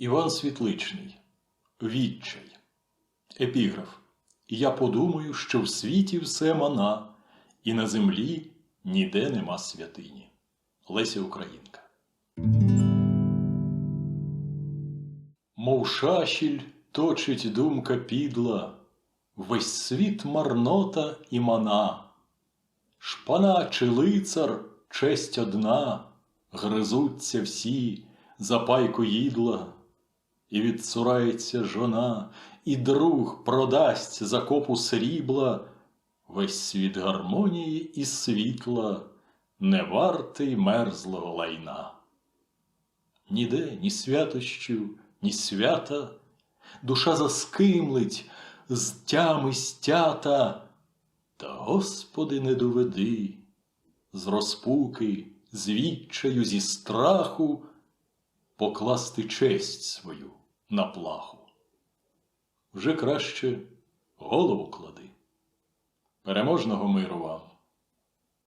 Іван Світличний. Відчай. Епіграф. Я подумаю, що в світі все мана, і на землі ніде нема святині. Леся Українка. Мов шашіль точить думка підла, весь світ марнота і мана. Шпана чи лицар, честь одна, гризуться всі за пайку їдла, і відцурається жона, і друг продасть за копу срібла, весь світ гармонії і світла, не вартий мерзлого лайна. Ніде ні святощів, ні свята, душа заскимлить, з тями стята. Та, Господи, не доведи, з розпуки, з відчаю, зі страху покласти честь свою на плаху. Вже краще голову клади. Переможного миру вам!